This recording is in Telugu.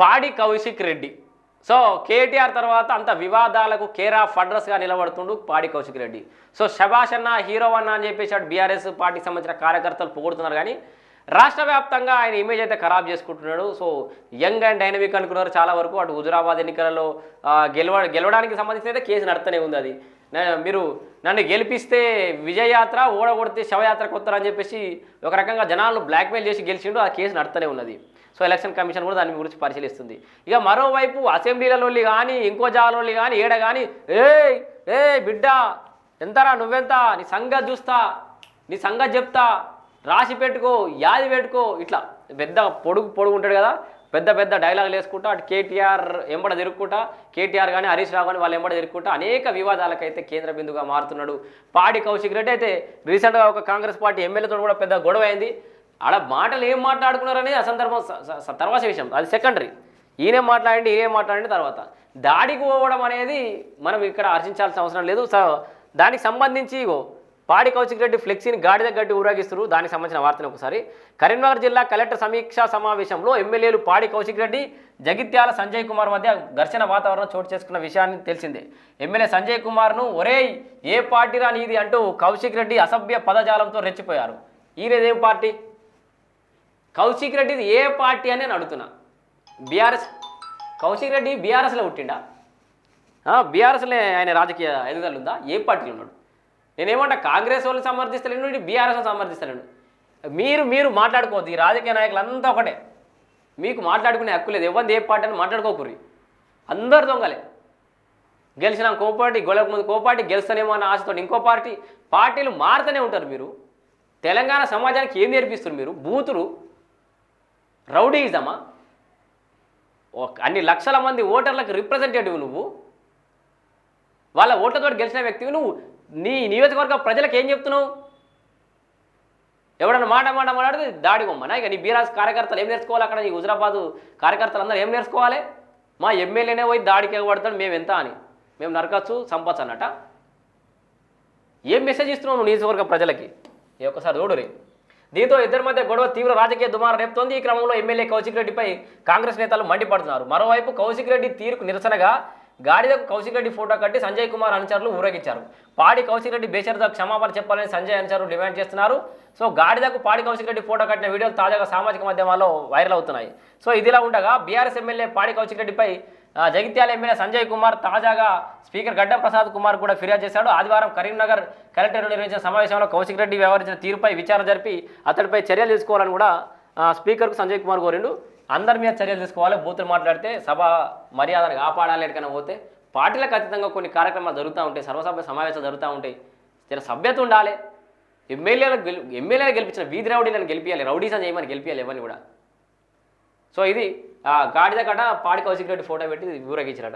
పాడి కౌశిక్ రెడ్డి. సో కేటీఆర్ తర్వాత అంత వివాదాలకు కేర్ ఆఫ్ అడ్రస్గా నిలబడుతుండు పాడి కౌశిక్ రెడ్డి. సో శభాష్ అన్న హీరో అన్న అని చెప్పేసి బీఆర్ఎస్ పార్టీకి సంబంధించిన కార్యకర్తలు పొగుడుతున్నారు కానీ రాష్ట్ర వ్యాప్తంగా ఆయన ఇమేజ్ అయితే ఖరాబ్ చేసుకుంటున్నాడు. సో యంగ్ అండ్ డైనమిక్ అనుకున్నారు చాలా వరకు. అటు హుజురాబాద్ ఎన్నికలలో గెలవ గెలవడానికి సంబంధించిన అయితే కేసు నడుతూనే ఉంది అది. మీరు నన్ను గెలిపిస్తే విజయయాత్ర ఓడగొడితే శవయాత్రకు వస్తారని చెప్పేసి ఒక రకంగా జనాలను బ్లాక్మెయిల్ చేసి గెలిచిండు. ఆ కేసు నడుతూనే ఉన్నది. సో ఎలక్షన్ కమిషన్ కూడా దాని గురించి పరిశీలిస్తుంది. ఇక మరోవైపు అసెంబ్లీలలో కానీ ఇంకో జాగాలో కానీ ఏడ కానీ ఏ ఏ బిడ్డ ఎంతరా నువ్వెంత? నీ సంగతి చూస్తా నీ సంగతి చెప్తా. రాసి పెట్టుకో యాది పెట్టుకో ఇట్లా పెద్ద పొడుగు పొడుగు ఉంటాడు కదా పెద్ద పెద్ద డైలాగులు వేసుకుంటా అటు కేటీఆర్ ఎంబడ తిరుక్కుంటా కేటీఆర్ కానీ హరీష్ రావు కానీ వాళ్ళు ఎంబడ తిరుక్కుంటా అనేక వివాదాలకైతే కేంద్ర బిందుగా మారుతున్నాడు. పాడి కౌశిక్ రెడ్డి అయితే రీసెంట్గా ఒక కాంగ్రెస్ పార్టీ ఎమ్మెల్యేతో కూడా పెద్ద గొడవ అయింది. ఆడ మాటలు ఏం మాట్లాడుకున్నారనేది అసందర్భం స- స- తర్వాత విషయం. అది సెకండరీ ఈయనే మాట్లాడండి ఈయనే మాట్లాడండి తర్వాత. దాడికి పోవడం అనేది మనం ఇక్కడ హర్షించాల్సిన అవసరం లేదు. దానికి సంబంధించి పాడి కౌశిక్ రెడ్డి ఫ్లెక్సీని గాడిద గడ్డి ఊరాగిస్తారు దానికి సంబంధించిన వార్తను ఒకసారి. కరీంనగర్ జిల్లా కలెక్టర్ సమీక్షా సమావేశంలో ఎమ్మెల్యేలు పాడి కౌశిక్ రెడ్డి జగిత్యాల సంజయ్ కుమార్ మధ్య ఘర్షణ వాతావరణం చోటు చేసుకున్న విషయాన్ని తెలిసిందే. ఎమ్మెల్యే సంజయ్ కుమార్ను ఒరేయ్ ఏ పార్టీరా నీది? అంటూ కౌశిక్ రెడ్డి అసభ్య పదజాలంతో రెచ్చిపోయారు. ఈయనదేం పార్టీ? కౌశిక్ రెడ్డిది ఏ పార్టీ అని నేను అడుగుతున్నా. బీఆర్ఎస్. కౌశిక్ రెడ్డి బీఆర్ఎస్లో పుట్టిండా? బీఆర్ఎస్లో ఆయన రాజకీయ ఎదుగుదల ఉందా? ఏ పార్టీలో ఉన్నాడు? నేనేమంటా కాంగ్రెస్ వాళ్ళని సమర్థిస్తలేను బీఆర్ఎస్ సమర్థిస్తలేను. మీరు మీరు మాట్లాడుకోవద్దు ఈ రాజకీయ నాయకులు అంతా ఒకటే. మీకు మాట్లాడుకునే హక్కు లేదు ఎవరిది ఏ పార్టీ అని మాట్లాడుకోకూరి అందరు దొంగలే. గెలిచిన కో పార్టీ గొడవకు ముందు కో పార్టీ గెలుస్తానేమో అన్న ఆశతో ఇంకో పార్టీ పార్టీలు మారుతూనే ఉంటారు మీరు. తెలంగాణ సమాజానికి ఏం నేర్పిస్తారు మీరు? బూతులు. రౌడీజమా అన్ని లక్షల మంది ఓటర్లకు రిప్రజెంటేటివ్ నువ్వు. వాళ్ళ ఓట్లతో గెలిచిన వ్యక్తివి నువ్వు. నీ నియోజకవర్గ ప్రజలకు ఏం చెప్తున్నావు? ఎవడన్నా మాట మాట మాట్లాడితే దాడి బొమ్మనా ఇక నీ బీరాజ్ కార్యకర్తలు ఏం నేర్చుకోవాలి అక్కడ? నీ హుజరాబాద్ కార్యకర్తలు అందరూ ఏం నేర్చుకోవాలి? మా ఎమ్మెల్యేనే పోయి దాడికి ఎగబడతాడు మేము ఎంత అని. మేము నరకచ్చు సంపచ్చు అన్నట ఏం మెసేజ్ ఇస్తున్నావు నువ్వు నియోజకవర్గ ప్రజలకి? ఈ ఒక్కసారి చూడురి దీంతో ఇద్దరి మధ్య గొడవ తీవ్ర రాజకీయ దుమారం రేపుతోంది. ఈ క్రమంలో ఎమ్మెల్యే కౌశిక్ రెడ్డిపై కాంగ్రెస్ నేతలు మండిపడుతున్నారు. మరోవైపు కౌశిక్ రెడ్డి తీరుకు నిరసనగా గాడిదకు కౌశిక్ రెడ్డి ఫోటో కట్టి సంజయ్ కుమార్ అనుచరులు ఊరేగించారు. పాడి కౌశిక్ రెడ్డి బేషరదా క్షమాపణ చెప్పాలని సంజయ్ అనుచరులు డిమాండ్ చేస్తున్నారు. సో గాడిదకు పాడి కౌశిక్ రెడ్డి ఫోటో కట్టిన వీడియోలు తాజాగా సామాజిక మాధ్యమాల్లో వైరల్ అవుతున్నాయి. సో ఇదిలా ఉండగా బీఆర్ఎస్ ఎమ్మెల్యే పాడి కౌశిక్ రెడ్డిపై జగిత్యాల ఎమ్మెల్యే సంజయ్ కుమార్ తాజాగా స్పీకర్ గడ్డ ప్రసాద్ కుమార్ కూడా ఫిర్యాదు చేశాడు. ఆదివారం కరీంనగర్ కలెక్టర్ నిర్వహించిన సమావేశంలో కౌశిక్ రెడ్డి వ్యవహరించిన తీరుపై విచారణ జరిపి అతడిపై చర్యలు తీసుకోవాలని కూడా స్పీకర్కు సంజయ్ కుమార్ కోరిండు. అందరి మీద చర్యలు తీసుకోవాలి బూతులు మాట్లాడితే సభ మర్యాదను కాపాడాలి ఎక్కడికైనా పోతే పార్టీలకు అతీతంగా కొన్ని కార్యక్రమాలు జరుగుతూ ఉంటాయి సర్వసభ్య సమావేశాలు జరుగుతూ ఉంటాయి. జర సభ్యత ఉండాలి. ఎమ్మెల్యేలకు గెలి ఎమ్మెల్యేలు గెలిపించిన వీధి రౌడీలను గెలిపించాలి రౌడీస్ అని చేయమని గెలిపించాలి ఎవరిని కూడా. సో ఇది ఆ గాడిద కట పాడి కౌశిక్ రెడ్డి ఫోటో పెట్టి ఊరేగించారట.